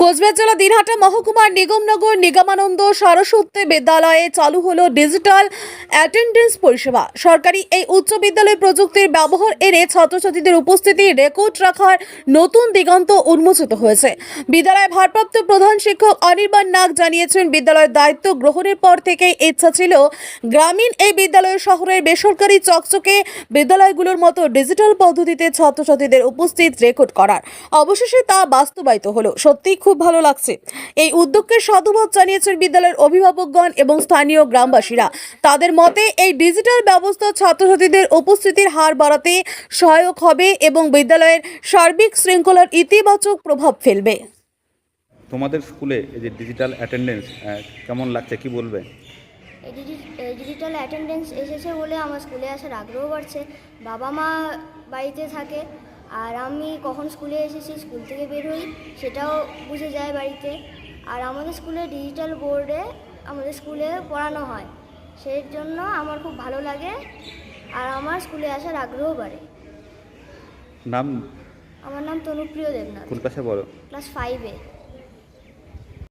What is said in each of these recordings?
কোচবিহার জেলা দিনহাটা মহকুমার নিগমনগর নিগমানন্দ সরস্বতী বিদ্যালয়ে চালু হলো ডিজিটাল অ্যাটেন্ডেন্স পরিষেবা। সরকারি এই উচ্চ বিদ্যালয় প্রযুক্তির ব্যবহার এনে ছাত্রছাত্রীদের উপস্থিতি রেকর্ড রাখার নতুন দিগন্ত উন্মোচিত হয়েছে। বিদ্যালয়ের ভারপ্রাপ্ত প্রধান শিক্ষক অনির্বাণ নাগ জানিয়েছেন, বিদ্যালয়ের দায়িত্ব গ্রহণের পর থেকেই ইচ্ছা ছিল গ্রামীণ এই বিদ্যালয় শহরের বেসরকারি চকচকে বিদ্যালয়গুলোর মতো ডিজিটাল পদ্ধতিতে ছাত্রছাত্রীদের উপস্থিত রেকর্ড করার। অবশেষে তা বাস্তবায়িত হলো। সত্যিই খুব ভালো লাগছে। এই উদ্যোগকে সাধুবাদ জানিয়েছেন বিদ্যালয়ের অভিভাবকগণ এবং স্থানীয় গ্রামবাসীরা। তাদের মতে এই ডিজিটাল ব্যবস্থা ছাত্রছাত্রীদের উপস্থিতির হার বাড়াতে সহায়ক হবে এবং বিদ্যালয়ের সার্বিক শৃঙ্খলার ইতিবাচক প্রভাব ফেলবে। তোমাদের স্কুলে এই যে ডিজিটাল অ্যাটেন্ডেন্স কেমন লাগছে? কি বলবে? ডিজিটাল অ্যাটেন্ডেন্স এসেছে বলে আমার স্কুলে আসার আগ্রহ বাড়ছে। বাবা মা বাড়িতে থাকে আর আমি কখন স্কুলে এসেছি স্কুল থেকে বের হই সেটাও বুঝে যায় বাড়িতে। আর আমাদের স্কুলে ডিজিটাল বোর্ডে আমাদের স্কুলে পড়ানো হয়। সেই জন্য আমার খুব ভালো লাগে আর আমার স্কুলে আসার আগ্রহ বাড়ে। নাম? আমার নাম তনুপ্রিয় দেবনাথ। কোন ক্লাসে বলো ক্লাস ফাইভে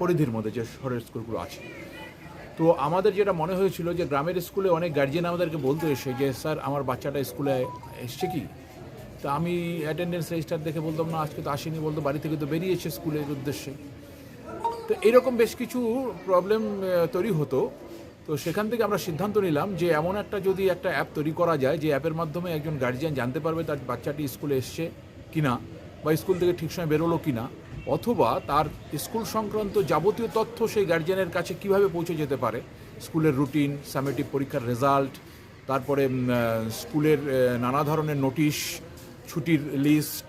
পরিধির মধ্যে যে শহরের স্কুলগুলো আছে। তো আমাদের যেটা মনে হয়েছিল যে গ্রামের স্কুলে অনেক গার্জিয়ান আমাদেরকে বলতো এসে যে, স্যার, আমার বাচ্চাটা স্কুলে এসছে কি? তা আমি অ্যাটেন্ডেন্স রেজিস্টার দেখে বলতাম, না, আজকে তো আসেনি। বলতো, বাড়ি থেকে তো বেরিয়েছে স্কুলের উদ্দেশ্যে। তো এরকম বেশ কিছু প্রবলেম তৈরি হতো। তো সেখান থেকে আমরা সিদ্ধান্ত নিলাম যে, এমন একটা যদি একটা অ্যাপ তৈরি করা যায়, যে অ্যাপের মাধ্যমে একজন গার্জিয়ান জানতে পারবে তার বাচ্চাটি স্কুলে এসছে কিনা বা স্কুল থেকে ঠিক সময় বেরোলো কিনা অথবা তার স্কুল সংক্রান্ত যাবতীয় তথ্য সেই গার্জিয়ানের কাছে কীভাবে পৌঁছে যেতে পারে? স্কুলের রুটিন সামেটিভ পরীক্ষার রেজাল্ট তারপরে স্কুলের নানা ধরনের নোটিশ ছুটির লিস্ট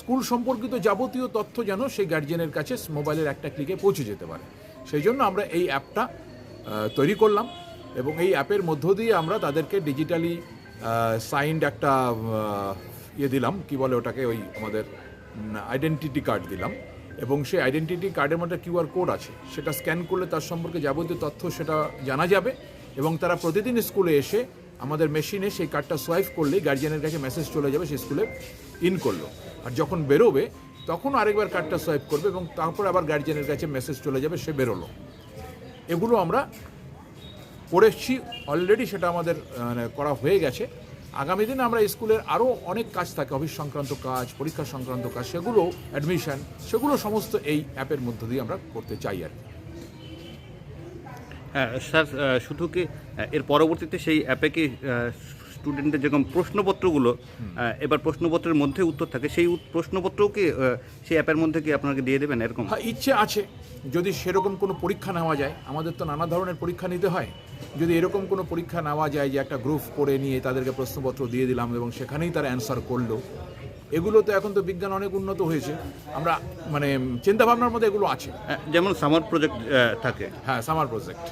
স্কুল সম্পর্কিত যাবতীয় তথ্য যেন সেই গার্জিয়ানের কাছে মোবাইলের একটা ক্লিকে পৌঁছে যেতে পারে। সেই জন্য আমরা এই অ্যাপটা তৈরি করলাম এবং এই অ্যাপের মধ্য দিয়ে আমরা তাদেরকে ডিজিটালি সাইন্ড একটা ইয়ে দিলাম, কি বলে ওটাকে ওই আমাদের আইডেন্টিটি কার্ড দিলাম। এবং সেই আইডেন্টিটি কার্ডের মধ্যে কিউআর কোড আছে। সেটা স্ক্যান করলে তার সম্পর্কে যাবতীয় তথ্য সেটা জানা যাবে। এবং তারা প্রতিদিন স্কুলে এসে আমাদের মেশিনে সেই কার্ডটা সোয়াইপ করলেই গার্জিয়ানের কাছে মেসেজ চলে যাবে সেই স্কুলে ইন করল। আর যখন বেরোবে, তখন আরেকবার কার্ডটা সোয়াইপ করবে এবং তারপর আবার গার্জিয়ানের কাছে মেসেজ চলে যাবে, সে বেরোলো। এগুলো আমরা করেছি অলরেডি সেটা আমাদের মানে করা হয়ে গেছে। আগামী দিনে আমরা স্কুলের আরও অনেক কাজ থাকে, অফিস সংক্রান্ত কাজ, পরীক্ষা সংক্রান্ত কাজ, সেগুলো অ্যাডমিশন সেগুলো সমস্ত এই অ্যাপের মধ্য দিয়ে আমরা করতে চাই আর কি। হ্যাঁ স্যার শুধু কি এর পরবর্তীতে সেই অ্যাপে কি স্টুডেন্টদের যেরকম প্রশ্নপত্রগুলো এবার প্রশ্নপত্রের মধ্যে উত্তর থাকে সেই প্রশ্নপত্রও কি সেই অ্যাপের মধ্যে কি আপনাকে দিয়ে দেবেন এরকম? হ্যাঁ ইচ্ছে আছে। যদি সেরকম কোনো পরীক্ষা নেওয়া যায় আমাদের তো নানা ধরনের পরীক্ষা নিতে হয়। যদি এরকম কোনো পরীক্ষা নেওয়া যায় যে একটা গ্রুপ করে নিয়ে তাদেরকে প্রশ্নপত্র দিয়ে দিলাম এবং সেখানেই তারা অ্যান্সার করল এগুলো তো এখন তো বিজ্ঞান অনেক উন্নত হয়েছে। আমরা মানে চিন্তাভাবনার মধ্যে এগুলো আছে। যেমন সামার প্রজেক্ট থাকে। হ্যাঁ সামার প্রজেক্ট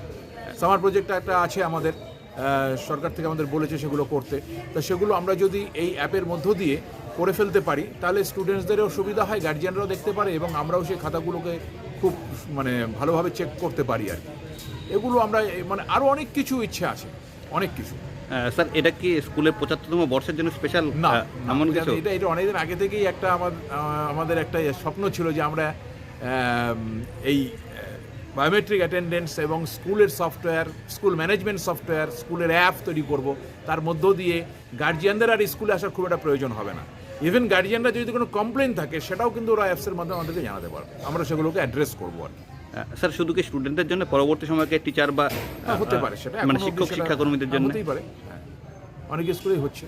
সামার প্রজেক্ট একটা আছে আমাদের। সরকার থেকে আমাদের বলেছে সেগুলো করতে। তা সেগুলো আমরা যদি এই অ্যাপের মধ্য দিয়ে করে ফেলতে পারি তাহলে স্টুডেন্টসদেরও সুবিধা হয় গার্জিয়ানরাও দেখতে পারে এবং আমরাও সেই খাতাগুলোকে খুব মানে ভালোভাবে চেক করতে পারি আর কি। এগুলো আমরা মানে আরও অনেক কিছু ইচ্ছে আছে অনেক কিছু। স্যার এটা কি স্কুলের পঁচাত্তরতম বর্ষের জন্য স্পেশাল না এমন না, কিছু? এটা এটা অনেকদিন আগে থেকেই একটা আমার আমাদের একটা স্বপ্ন ছিল যে আমরা এই বায়োমেট্রিক অ্যাটেন্ডেন্স এবং স্কুলের সফটওয়্যার স্কুল ম্যানেজমেন্ট সফটওয়্যার স্কুলের অ্যাপ তৈরি করব। তার মধ্য দিয়ে গার্জিয়ানদের আর স্কুলে আসার খুব একটা প্রয়োজন হবে না। ইভেন গার্জিয়ানরা যদি কোনো কমপ্লেন থাকে সেটাও কিন্তু ওরা অ্যাপসের মাধ্যমে আমাদেরকে জানাতে পারবে। আমরা সেগুলোকে অ্যাড্রেস করব আর কি। স্যার শুধু কি স্টুডেন্টদের জন্য? পরবর্তী সময়কে টিচার বা হ্যাঁ, হতে পারে সেটা। মানে শিক্ষক শিক্ষাকর্মীদের জন্য? হতেই পারে। হ্যাঁ। অনেক স্কুলেই হচ্ছে।